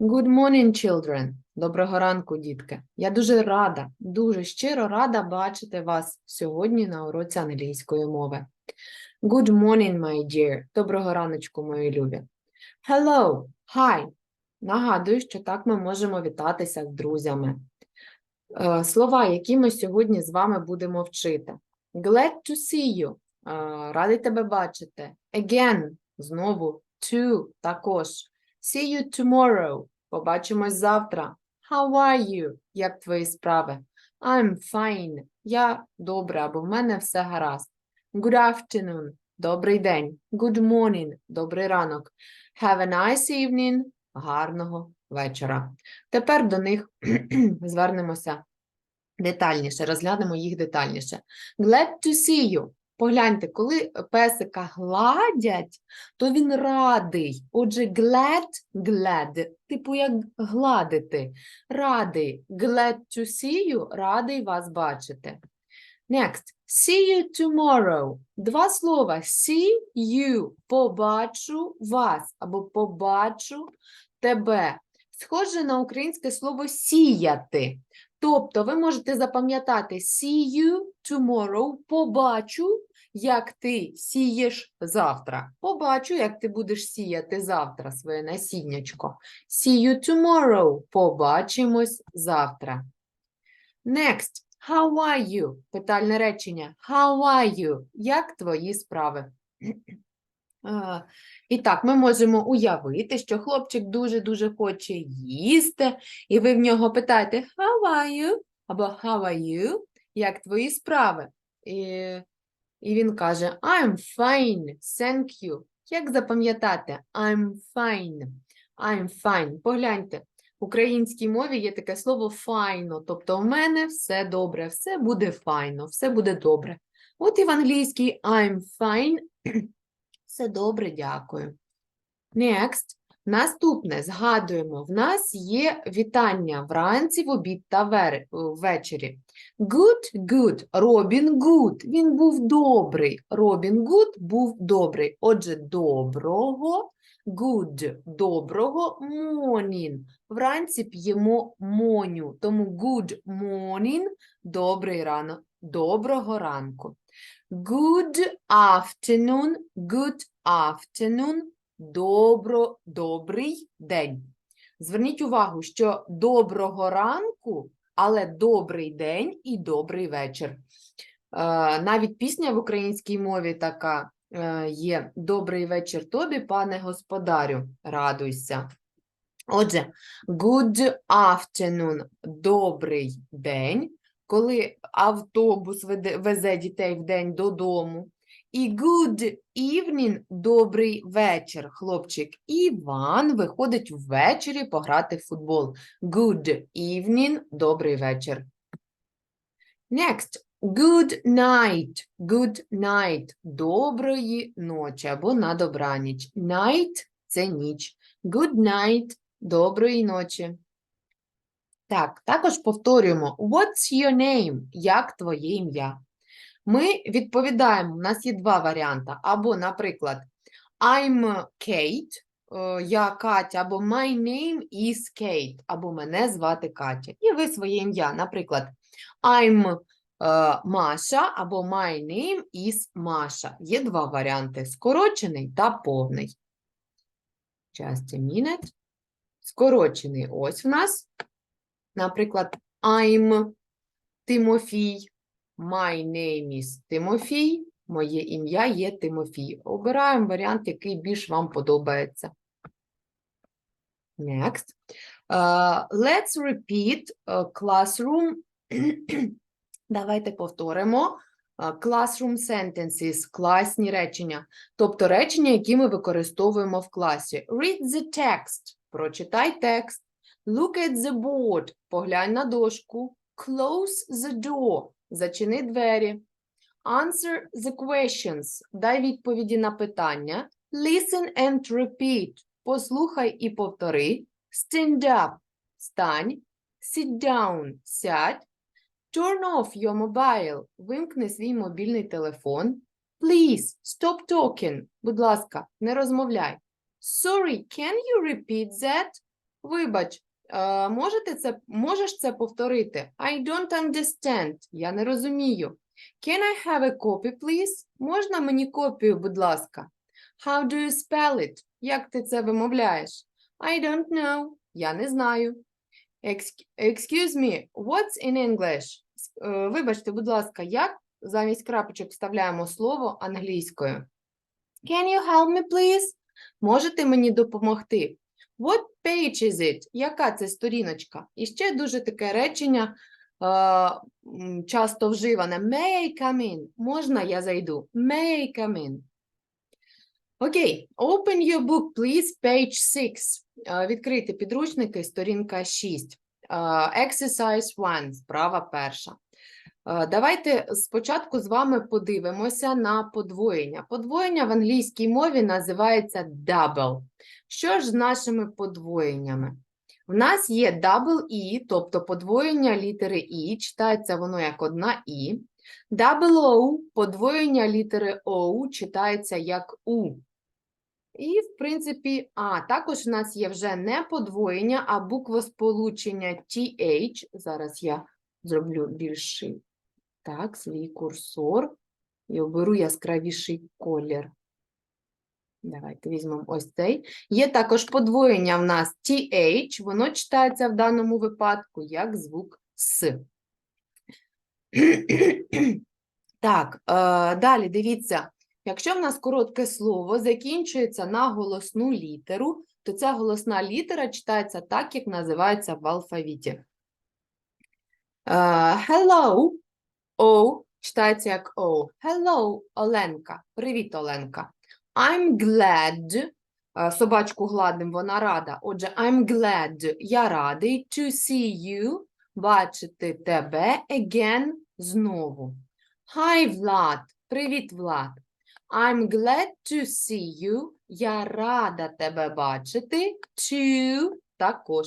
Good morning, children. Доброго ранку, дітки. Я дуже рада, дуже щиро рада бачити вас сьогодні на уроці англійської мови. Good morning, my dear. Доброго раночку, мої любі. Hello, hi. Нагадую, що так ми можемо вітатися з друзями. Е, Слова, які ми сьогодні з вами будемо вчити. Glad to see you. Е, Радий тебе бачити. Again. Знову. To. Також. See you tomorrow. Побачимось завтра. How are you? Як твої справи? I'm fine. Я добре, або в мене все гаразд. Good afternoon. Добрий день. Good morning. Добрий ранок. Have a nice evening. Гарного вечора. Тепер до них звернемося детальніше, розглянемо їх детальніше. Glad to see you. Погляньте, коли песика гладять, то він радий. Отже, glad, glad, типу як гладити. Радий. Glad to see you, радий вас бачити. Next. See you tomorrow. Два слова. See you. Побачу вас або побачу тебе. Схоже на українське слово сіяти. Тобто ви можете запам'ятати see you tomorrow, побачу, як ти сієш завтра. Побачу, як ти будеш сіяти завтра своє насіннячко. See you tomorrow. Побачимось завтра. Next. How are you? Питальне речення. How are you? Як твої справи? І так, ми можемо уявити, що хлопчик дуже-дуже хоче їсти, і ви в нього питаєте How are you? або How are you? Як твої справи? І він каже I'm fine, thank you. Як запам'ятати? I'm fine. I'm fine. Погляньте, в українській мові є таке слово файно, тобто в мене все добре, все буде файно, все буде добре. От і в англійській I'm fine. Все добре, дякую. Next. Наступне згадуємо, в нас є вітання вранці, в обід та вер- ввечері. Good, good. Робін good. Він був добрий. Робін good був добрий. Отже, доброго, good, доброго morning. Вранці п'ємо моню, тому good morning, добрий ранок, доброго ранку. Good afternoon, good afternoon, добро, добрий день. Зверніть увагу, що доброго ранку, але добрий день і добрий вечір. Е, Навіть пісня в українській мові така е, є Добрий вечір тобі, пане господарю, радуйся. Отже, good afternoon, добрий день, коли автобус везе дітей в день додому. І good evening, добрий вечір, хлопчик. Іван виходить ввечері пограти в футбол. Good evening, добрий вечір. Next. Good night, good night, доброї ночі або на добраніч. Night – це ніч. Good night, доброї ночі. Так, також повторюємо. What's your name? Як твоє ім'я? Ми відповідаємо, у нас є два варіанти. Або, наприклад, I'm Kate, е, я Катя, або my name is Kate, або мене звати Катя. І ви своє ім'я. Наприклад, I'm е, Маша, або my name is Маша. Є два варіанти: скорочений та повний. Just a minute. Скорочений ось в нас. Наприклад, I'm Тимофій. My name is Тимофій. Моє ім'я є Тимофій. Обираємо варіант, який більш вам подобається. Next. Uh, let's repeat uh, classroom. Давайте повторимо. Uh, classroom sentences, класні речення. Тобто речення, які ми використовуємо в класі. Read the text. Прочитай текст. Look at the board. Поглянь на дошку. Close the door. Зачини двері. Answer the questions. Дай відповіді на питання. Listen and repeat. Послухай і повтори. Stand up. Стань. Sit down. Сядь. Turn off your mobile. Вимкни свій мобільний телефон. Please, stop talking. Будь ласка, не розмовляй. Sorry, can you repeat that? Вибач, можете це, можеш це повторити? I don't understand. Я не розумію. Can I have a copy, please? Можна мені копію, будь ласка? How do you spell it? Як ти це вимовляєш? I don't know. Я не знаю. Excuse me, what's in English? Е, Вибачте, будь ласка, як замість крапочок вставляємо слово англійською? Can you help me, please? Можете мені допомогти? What page is it? Яка це сторіночка? І ще дуже таке речення е, часто вживане. May come in? Можна я зайду? May come in? Окей, open your book, please, page 6. Е, Відкрийте підручники, сторінка 6. Е, Exercise 1, справа перша. Е, Давайте спочатку з вами подивимося на подвоєння. Подвоєння в англійській мові називається double. Що ж з нашими подвоєннями? В нас є double E, тобто подвоєння літери І, читається воно як одна І. Double O, подвоєння літери O, читається як У. І, в принципі, а також в нас є вже не подвоєння, а буквосполучення TH. Зараз я зроблю більший так, свій курсор і оберу яскравіший колір. Давайте візьмемо ось цей. Є також подвоєння в нас TH, воно читається в даному випадку як звук С. Так, е, далі дивіться, якщо в нас коротке слово закінчується на голосну літеру, то ця голосна літера читається так, як називається в алфавіті. Е, hello, O читається як O. Hello, Оленка. Привіт, Оленка. I'm glad. е, Собачку гладим, вона рада. Отже, I'm glad. Я радий to see you. Бачити тебе again знову. Hi, Влад. Привіт, Влад. I'm glad to see you. Я рада тебе бачити. To також.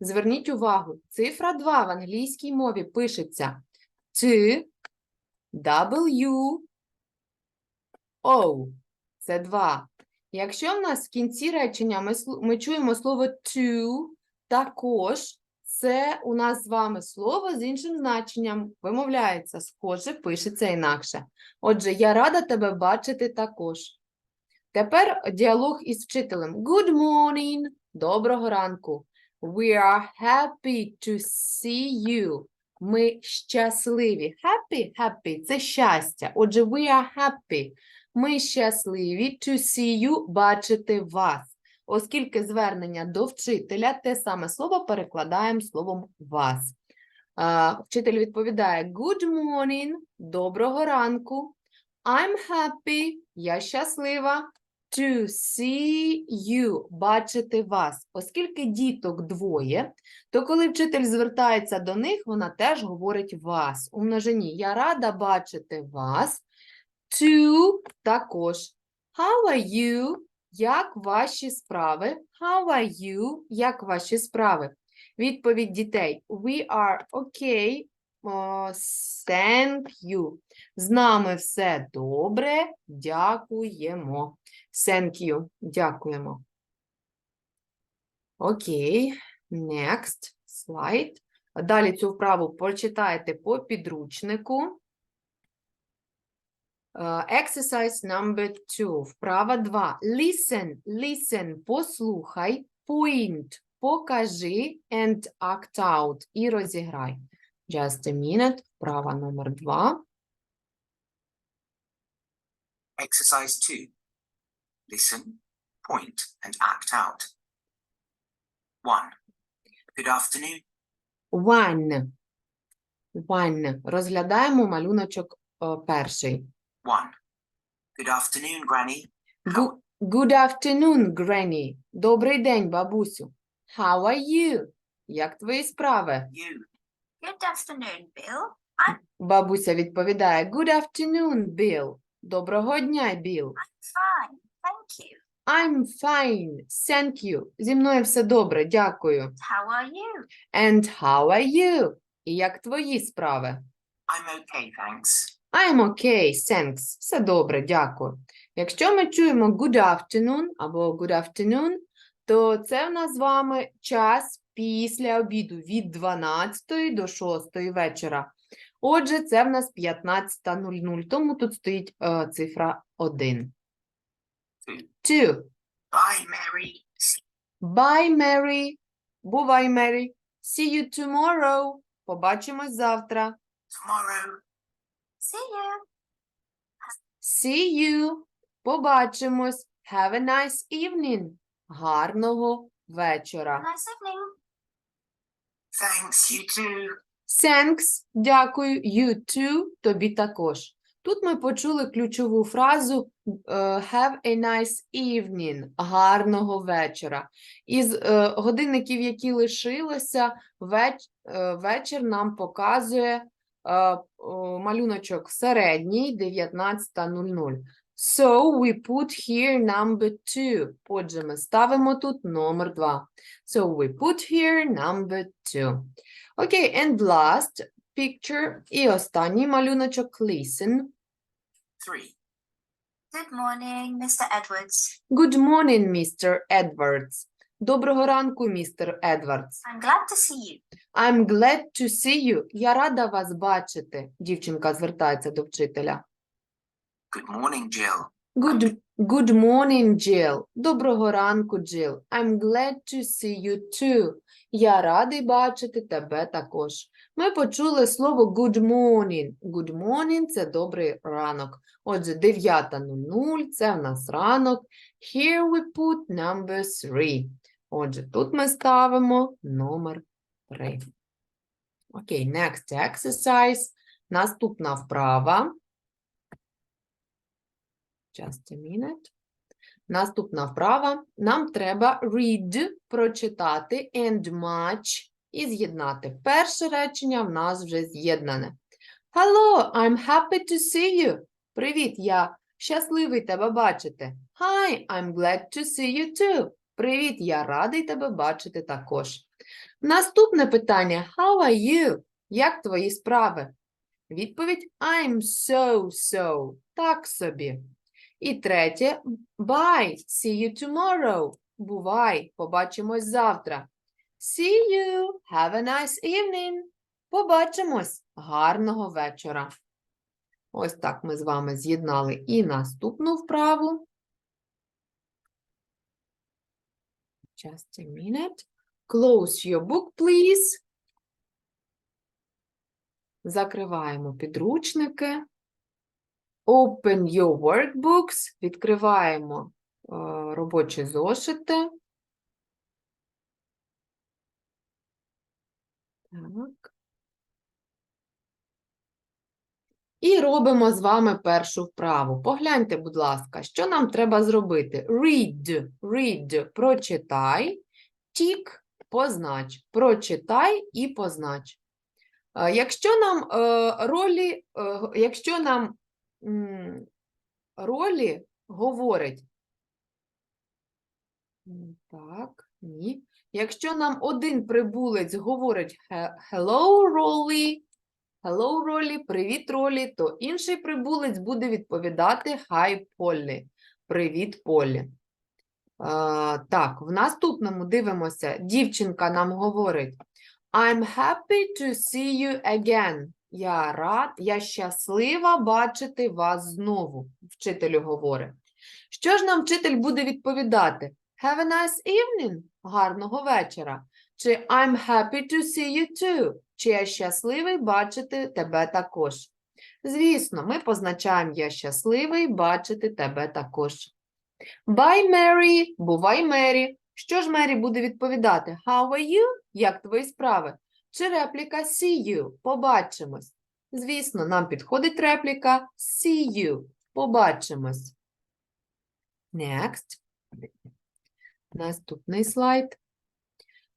Зверніть увагу, цифра 2 в англійській мові пишеться T, W, O. Це два. Якщо в нас в кінці речення ми, ми чуємо слово to, також це у нас з вами слово з іншим значенням. Вимовляється схоже, пишеться інакше. Отже, я рада тебе бачити також. Тепер діалог із вчителем. Good morning. Доброго ранку. We are happy to see you. Ми щасливі. Happy, happy – це щастя. Отже, we are happy. Ми щасливі to see you, бачити вас. Оскільки звернення до вчителя, те саме слово перекладаємо словом вас. Вчитель відповідає Good morning, доброго ранку. I'm happy, я щаслива to see you, бачити вас. Оскільки діток двоє, то коли вчитель звертається до них, вона теж говорить вас. У множині я рада бачити вас. To також. How are you? Як ваші справи? How are you? Як ваші справи? Відповідь дітей. We are okay. Thank you. З нами все добре. Дякуємо. Thank you. Дякуємо. Окей. Next slide. Далі цю вправу прочитайте по підручнику. Е, Exercise number two. Вправа 2. Listen, listen, послухай, point, покажи and act out і розіграй. Just a minute. Вправа номер 2. Exercise 2. Listen, point, and act out. 1. Good afternoon. One. One. Розглядаємо малюночок е, перший. 1. Good afternoon, Granny. Good afternoon, Granny. Добрий день, бабусю. How are you? Як твої справи? You. Good afternoon, Bill. I'm Бабуся відповідає Good afternoon, Bill. Доброго дня, Біл. Fine, thank you. I'm fine, thank you. Зі мною все добре, дякую. How are you? And how are you? І як твої справи? I'm okay, thanks. I'm okay, thanks. Все добре, дякую. Якщо ми чуємо good afternoon або good afternoon, то то це в нас з вами час після обіду від 12 до 6 вечора. Отже, це в нас 15.00, тому тут стоїть е, цифра 1. Two. 2. Bye, Mary. Bye, Mary. Бувай, Мері. See you tomorrow. Побачимось завтра. tomorrow. See you. See you. Побачимось. Have a nice evening. Гарного вечора. Nice evening. Thanks, you too. Thanks. Дякую. You too. Тобі також. Тут ми почули ключову фразу е, Have a nice evening. Гарного вечора. Із е, годинників, які лишилося, веч, е, вечір нам показує малюночок середній 19.00. So we put here number two. Отже, ми ставимо тут номер 2. So we put here number two. Окей, and last picture. І останній малюночок listen. Three. Good morning, Mr. Edwards. Good morning, Mr. Edwards. Доброго ранку, містер Едвардс. I'm glad to see you. I'm glad to see you. Я рада вас бачити. Дівчинка звертається до вчителя. Good morning, Jill. Good, good morning, Jill. Доброго ранку, Jill. I'm glad to see you too. Я радий бачити тебе також. Ми почули слово good morning. Good morning – це добрий ранок. Отже, 9.00 – це в нас ранок. Here we put number three. Отже, тут ми ставимо номер 3. Окей, next exercise. Наступна вправа. Just a minute. Наступна вправа. Нам треба read, прочитати, and match і з'єднати. Перше речення в нас вже з'єднане. Hello, I'm happy to see you. Привіт, я щасливий тебе бачити. Hi, I'm glad to see you too. Привіт, я радий тебе бачити також. Наступне питання. How are you? Як твої справи? Відповідь I'm so-so. Так собі. І третє bye. See you tomorrow. Бувай. Побачимось завтра. See you. Have a nice evening. Побачимось. Гарного вечора. Ось так ми з вами з'єднали і наступну вправу. Just a minute. Close your book, please. Закриваємо підручники. Open your workbooks. Відкриваємо е, робочі зошити. Так. І робимо з вами першу вправу. Погляньте, будь ласка, що нам треба зробити? Read, read, прочитай, tick, познач. Прочитай і познач. Е, Якщо нам е, ролі, якщо нам ролі говорить, так, ні. Якщо нам один прибулець говорить Hello, Rolly, Hello, Rolly, привіт, Ролі, то інший прибулець буде відповідати Hi, Polly. Привіт. Е, так, в наступному дивимося. Дівчинка нам говорить I'm happy to see you again. Я рад, я щаслива бачити вас знову. Вчителю говорить. Що ж нам вчитель буде відповідати? Have a nice evening. Гарного вечора. Чи I'm happy to see you too. Чи я щасливий бачити тебе також. Звісно, ми позначаємо я щасливий бачити тебе також. Bye, Mary. Бувай, Мері. Що ж Мері буде відповідати? How are you? Як твої справи? Чи репліка see you? Побачимось. Звісно, нам підходить репліка see you. Побачимось. Next. Наступний слайд.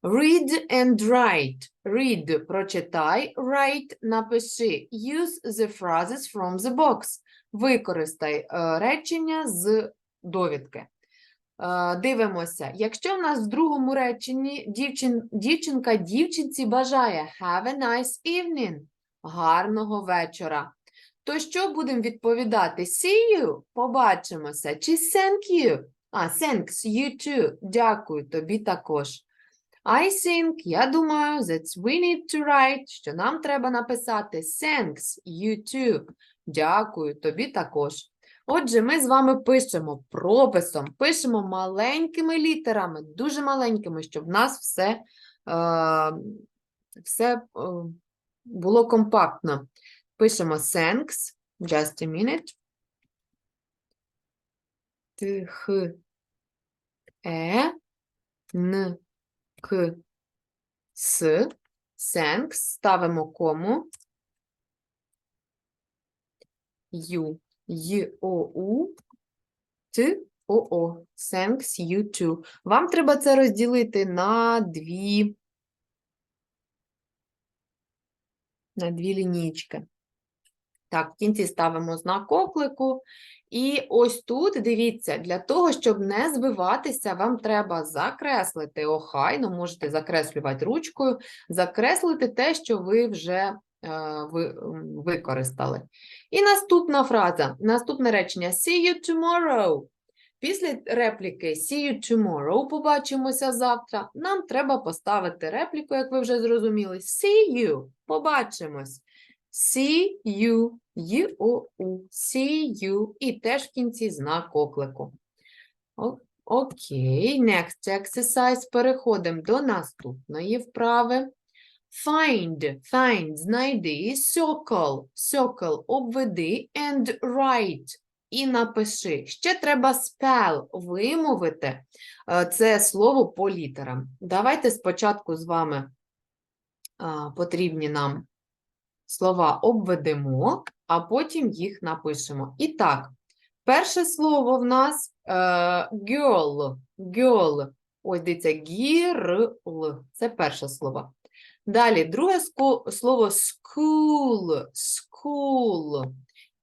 Read and write. Read – прочитай, write – напиши. Use the phrases from the box. Використай е, речення з довідки. Е, Дивимося. Якщо в нас в другому реченні дівчин, дівчинка дівчинці бажає have a nice evening, гарного вечора, то що будемо відповідати? See you, побачимося, чи thank you, А, thanks, you too. Дякую, тобі також. I think, я думаю, that we need to write, що нам треба написати thanks, you too. Дякую, тобі також. Отже, ми з вами пишемо прописом, пишемо маленькими літерами, дуже маленькими, щоб в нас все, е, все е, було компактно. Пишемо thanks, just a minute. Т, Х, Е, Н, К, С, thanks, ставимо кому. Ю, Й, О, У, Т, О, О. Thanks, you too. Вам треба це розділити на дві, на дві лінійки. Так, в кінці ставимо знак оклику. І ось тут, дивіться, для того, щоб не збиватися, вам треба закреслити охайно, можете закреслювати ручкою, закреслити те, що ви вже ви, використали. І наступна фраза, наступне речення See you tomorrow. Після репліки See you tomorrow, побачимося завтра, нам треба поставити репліку, як ви вже зрозуміли. See you, побачимось. See you, U-O-U, see you, і теж в кінці знак оклику. Окей, next exercise. Переходимо до наступної вправи. Find, find, знайди, circle, circle, обведи, and write, і напиши. Ще треба spell, вимовити е, це слово по літерам. Давайте спочатку з вами потрібні нам слова обведемо, а потім їх напишемо. І так, перше слово в нас е, girl, girl. Ось дивіться, гірл. Це перше слово. Далі, друге слово school, school.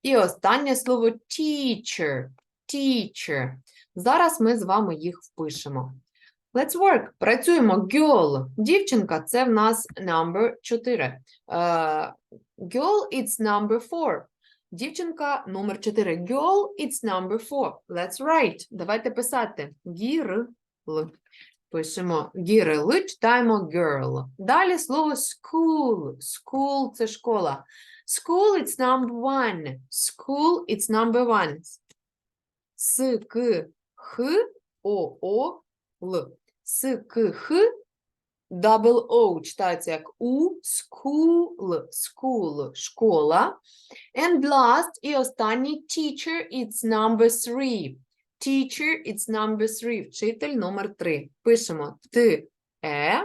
І останнє слово teacher, teacher. Зараз ми з вами їх впишемо. Let's work. Працюємо. Girl. Дівчинка це в нас number 4. Е, girl, it's number 4. Дівчинка номер 4. Girl, it's number 4. Let's write. Давайте писати. Гірл. Пишемо гірл, читаємо girl. Далі слово school. School – це школа. School, it's number one. School, it's number one. С, К, Х, О, О, Л. С, К, Х, double O читається як У, school, school, школа. And last, і останній teacher, it's number three. Teacher, it's number three. Вчитель номер три. Пишемо Т, Е,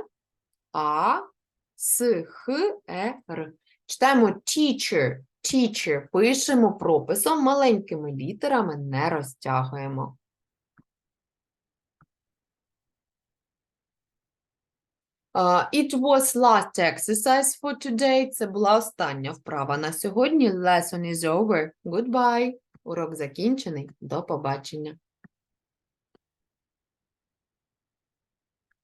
А, С, Х, Е, Р. Читаємо teacher, teacher. Пишемо прописом маленькими літерами, не розтягуємо. Uh, it was last exercise for today. Це була остання вправа на сьогодні. Lesson is over. Goodbye. Урок закінчений. До побачення.